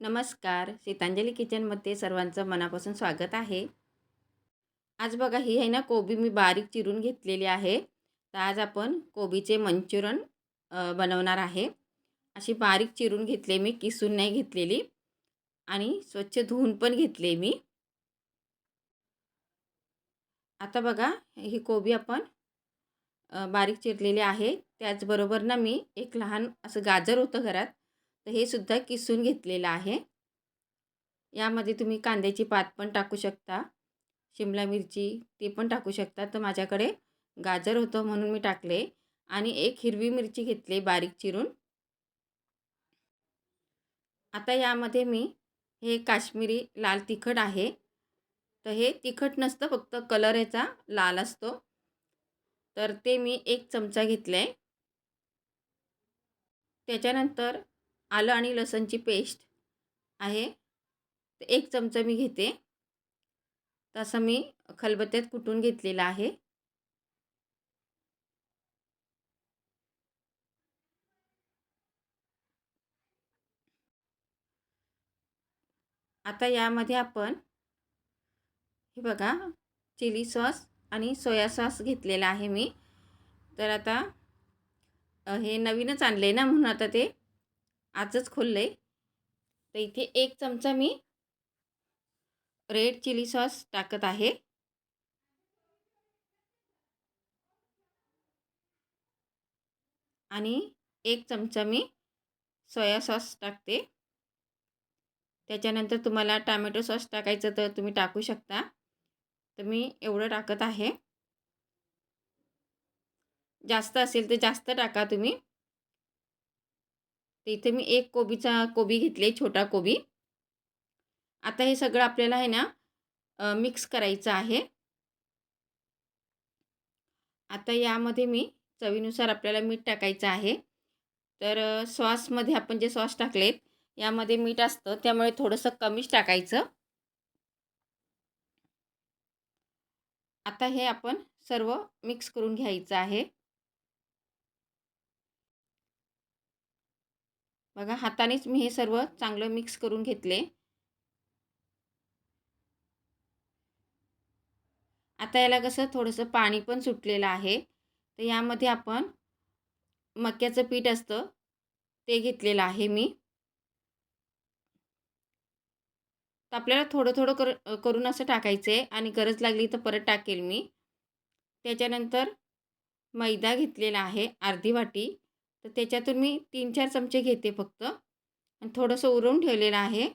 नमस्कार. सीतांजली किचनमध्ये सर्वांचं मनापासून स्वागत आहे. आज बघा ही आहे ना कोबी मी बारीक चिरून घेतलेली आहे. तर आज आपण कोबीचे मंचुरन बनवणार आहे. अशी बारीक चिरून घेतले मी किसून नाही घेतलेली. आणि स्वच्छ धुवून पण घेतले मी. आता बघा ही कोबी आपण बारीक चिरलेली आहे. त्याचबरोबर ना मी एक लहान असं गाजर होतं घरात तर हे सुद्धा किसून घेतलेलं आहे. यामध्ये तुम्ही कांद्याची पात पण टाकू शकता शिमला मिरची ते पण टाकू शकता. तर माझ्याकडे गाजर होतं म्हणून मी टाकले आणि एक हिरवी मिरची घेतली बारीक चिरून. आता यामध्ये मी हे काश्मीरी लाल तिखट आहे. तर हे तिखट नसतं फक्त कलर याचा लाल असतो. तर ते मी एक चमचा घेतला आहे त्याच्यानंतर आलं आणि लसणची पेस्ट आहे. तर एक चमचा मी घेते. तसं मी खलबत्त्यात कुटून घेतलेला आहे. आता यामध्ये आपण हे बघा चिली सॉस आणि सोया सॉस घेतलेला आहे मी. तर आता हे नवीनच आणले ना म्हणून आता ते आजच खोललं आहे तर इथे एक चमचा मी रेड चिली सॉस टाकत आहे. आणि एक चमचा मी सोया सॉस टाकते. त्याच्यानंतर तुम्हाला टामॅटो सॉस टाकायचं तर तुम्ही टाकू शकता. तर मी एवढं टाकत आहे. जास्त असेल तर जास्त टाका तुम्ही. तर इथे मी एक कोबीचा कोबी घेतले छोटा कोबी. आता हे सगळं आपल्याला आहे ना मिक्स करायचं आहे. आता यामध्ये मी चवीनुसार आपल्याला मीठ टाकायचं आहे. तर सॉसमध्ये आपण जे सॉस टाकलेत यामध्ये मीठ असतं त्यामुळे थोडंसं कमीच टाकायचं. आता हे आपण सर्व मिक्स करून घ्यायचं आहे. बघा हातानेच मी हे सर्व चांगलं मिक्स करून घेतले. आता याला कसं थोडंसं पाणी पण सुटलेलं आहे. तर यामध्ये आपण मक्याचं पीठ असतं ते घेतलेलं आहे मी. तर आपल्याला थोडं थोडं कर करून असं टाकायचं आहे आणि गरज लागली तर परत टाकेल मी. त्याच्यानंतर मैदा घेतलेला आहे अर्धी वाटी. तर त्याच्यातून मी तीन चार चमचे घेते फक्त. आणि थोडंसं उरवून ठेवलेलं आहे.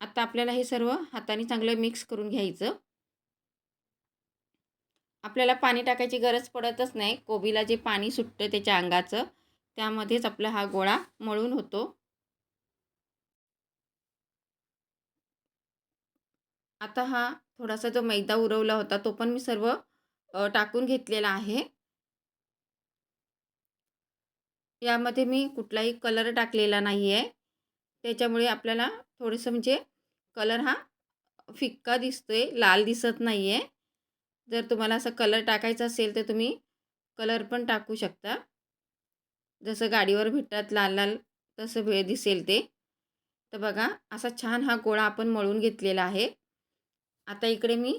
आता आपल्याला हे सर्व हाताने चांगलं मिक्स करून घ्यायचं. आपल्याला पाणी टाकायची गरज पडतच नाही. कोबीला जे पाणी सुटतं त्याच्या अंगाचं त्यामध्येच आपला हा गोळा मळून होतो. आता हा थोडासा जो मैदा उरवला होता तो पण मी सर्व टाकून घेतलेला आहे. यामध्ये मी कुठलाही कलर टाकलेला नाही आहे त्याच्यामुळे आपल्याला थोडंसं म्हणजे कलर हा फिक्का दिसतो आहे लाल दिसत नाही आहे जर तुम्हाला असं कलर टाकायचा असेल तर तुम्ही कलर पण टाकू शकता. जसं गाडीवर भेटतात लाल लाल तसं भेळ दिसेल ते. तर बघा असा छान हा गोळा आपण मळून घेतलेला आहे. आता इकडे मी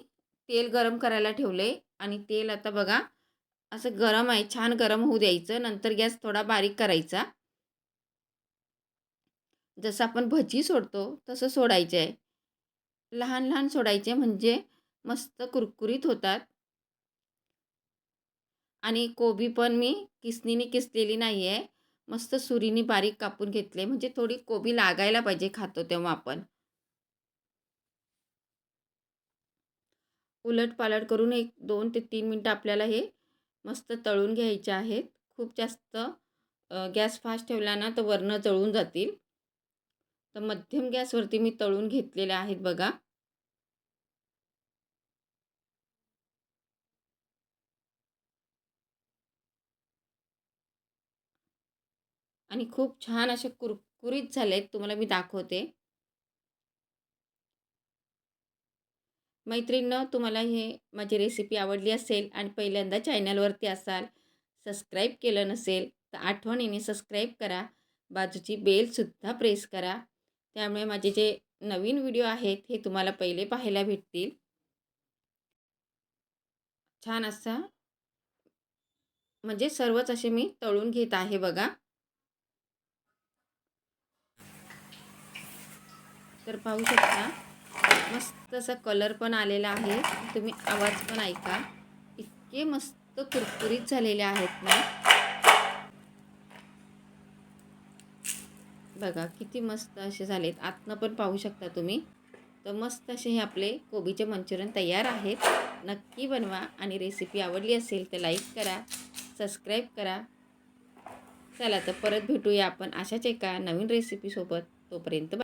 तेल गरम करायला ठेवले आणि तेल आता बघा असं गरम आहे छान गरम होऊ द्यायचं नंतर गॅस थोडा बारीक करायचा. जसं आपण भजी सोडतो तसं सोडायचं आहे. लहान लहान सोडायचे म्हणजे मस्त कुरकुरीत होतात. आणि कोबी पण मी किसनीने किसलेली नाही आहे मस्त सुरीने बारीक कापून घेतले म्हणजे थोडी कोबी लागायला पाहिजे खातो तेव्हा आपण. उलट पालट करून एक दोन ते तीन मिनटं आपल्याला हे मस्त तळून घ्यायचे आहेत. खूप जास्त गॅस फास्ट ठेवला ना तर वरनं जळून जातील. तर मध्यम गॅसवरती मी तळून घेतलेले आहेत बघा. आणि खूप छान असे कुरकुरीत झाले आहेत तुम्हाला मी दाखवते. मैत्रिणीनं तुम्हाला हे माझी रेसिपी आवडली असेल आणि पहिल्यांदा चॅनलवरती असाल सबस्क्राईब केलं नसेल तर आठवणीने सबस्क्राईब करा. बाजूची बेलसुद्धा प्रेस करा. त्यामुळे माझे जे नवीन व्हिडिओ आहेत हे तुम्हाला पहिले पाहायला भेटतील. छान असा म्हणजे सर्वच असे मी तळून घेत आहे बघा. तर पाहू शकता. मस्त असा कलर पण आलेला आहे. तुम्ही आवाज पण ऐका. इतके मस्त कुरकुरीत झालेले आहेत ना. बघा किती मस्त असे झालेत. आतनं पण पाहू शकता तुम्ही. तर मस्त असे हे आपले कोबीचे मंचुरियन तयार आहेत. नक्की बनवा आणि रेसिपी आवडली असेल तर लाईक करा सबस्क्राईब करा. चला तर परत भेटूया आपण अशाच एका नवीन रेसिपीसोबत तोपर्यंत